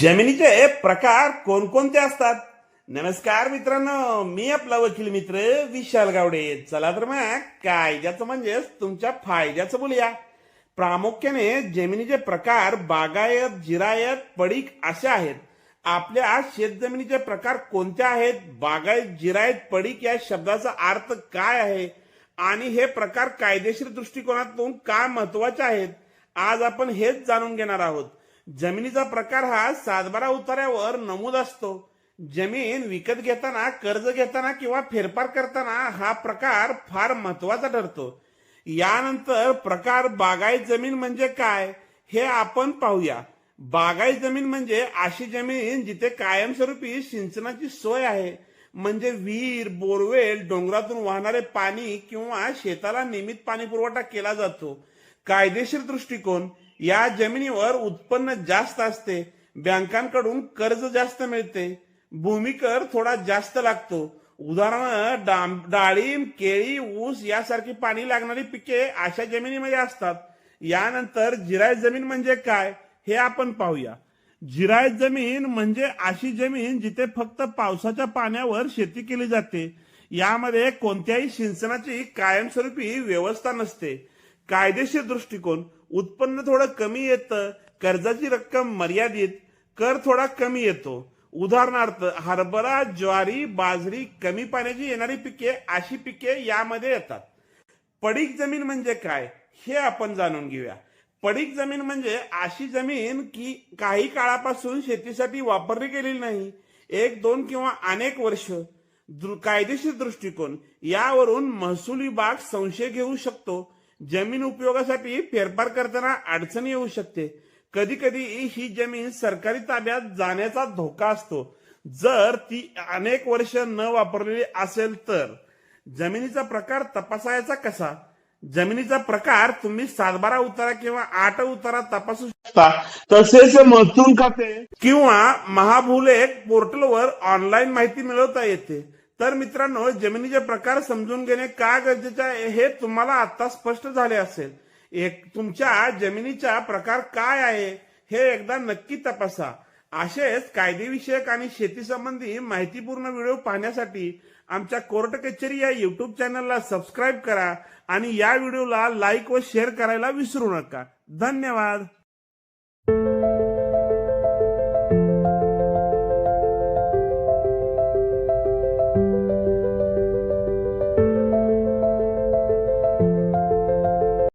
जमिनीचे प्रकार कोणकोणते असतात? नमस्कार मित्रांनो मी आपला वकील मित्र विशाल गावडे. चला तर मग कायद्याचं म्हणजेच तुमच्या फायद्याचं बोलूया. प्रामुख्याने जमिनीचे प्रकार बागायत जिरायत पडीक असे आहेत. आपल्या शेतजमिनीचे प्रकार कोणते आहेत? बागायत जिरायत पडीक या शब्दाचा अर्थ काय आहे? आणि हे प्रकार कायदेशीर दृष्टिकोनातून का महत्त्वाचे आहेत? आज आपण हेच जाणून घेणार आहोत. जमिनीचा प्रकार हा सातबारा उतार्यावर नमूद असतो. जमीन विकत घेताना कर्ज घेताना किंवा फेरफार करताना हा प्रकार फार महत्त्वाचा ठरतो. यानंतर प्रकार बागायत जमीन म्हणजे काय हे आपण पाहूया. बागायत जमीन म्हणजे अशी जमीन जिथे कायमस्वरूपी सिंचनाची सोय आहे. म्हणजे विहीर बोरवेल डोंगरातून वाहणारे पाणी किंवा शेताला नियमित पाणी पुरवठा केला जातो. कायदेशीर दृष्टिकोन या जमिनीवर उत्पन्न जास्त असते बँकांकडून कर्ज जास्त मिळते भूमिकर थोडा जास्त लागतो. उदाहरण डाळिंब केळी ऊस यासारखी पाणी लागणारी पिके अशा जमिनीमध्ये असतात. यानंतर जिरायत जमीन म्हणजे काय हे आपण पाहूया. जिरायत जमीन म्हणजे अशी जमीन जिथे फक्त पावसाच्या पाण्यावर शेती केली जाते. यामध्ये कोणत्याही सिंचनाची कायमस्वरूपी व्यवस्था नसते. कायदेशीर दृष्टिकोन उत्पन्न थोडं कमी येतं कर्जाची रक्कम मर्यादित कर थोडा कमी येतो. उदाहरणार्थ हरभरा ज्वारी बाजरी कमी पाण्याची येणारी पिके अशी पिके यामध्ये येतात. पडीक जमीन म्हणजे काय हे आपण जाणून घेऊया. पडीक जमीन म्हणजे अशी जमीन की काही काळापासून शेतीसाठी वापरली गेलेली नाही. एक दोन किंवा अनेक वर्ष कायदेशीर दृष्टिकोन. यावरून महसूल विभाग संशय घेऊ शकतो. जमीन उपयोगासाठी फेरफार करताना अडचणी येऊ शकते. कधी कधी ही जमीन सरकारी ताब्यात जाण्याचा धोका असतो. जर ती अनेक वर्ष न वापरलेली असेल तर. जमिनीचा प्रकार तपासायचा कसा? जमिनीचा प्रकार तुम्ही सातबारा उतारा किंवा आठ उतारा तपासू शकता. तसेच महसूल खाते किंवा महाभूलेख पोर्टलवर ऑनलाईन माहिती मिळवता येते. तर मित्रांनो जमिनीचे प्रकार समजून घेणे का गरजेचे आहे हे तुम्हाला आता स्पष्ट झाले असेल. एक तुमच्या जमिनीचा प्रकार काय आहे हे एकदा नक्की तपासा. असेच कायदेविषयक आणि शेती संबंधी माहितीपूर्ण व्हिडिओ पाहण्यासाठी आमच्या कोर्ट कचेरी या युट्यूब चॅनलला सबस्क्राईब करा आणि या व्हिडिओला लाईक व शेअर करायला विसरू नका. धन्यवाद.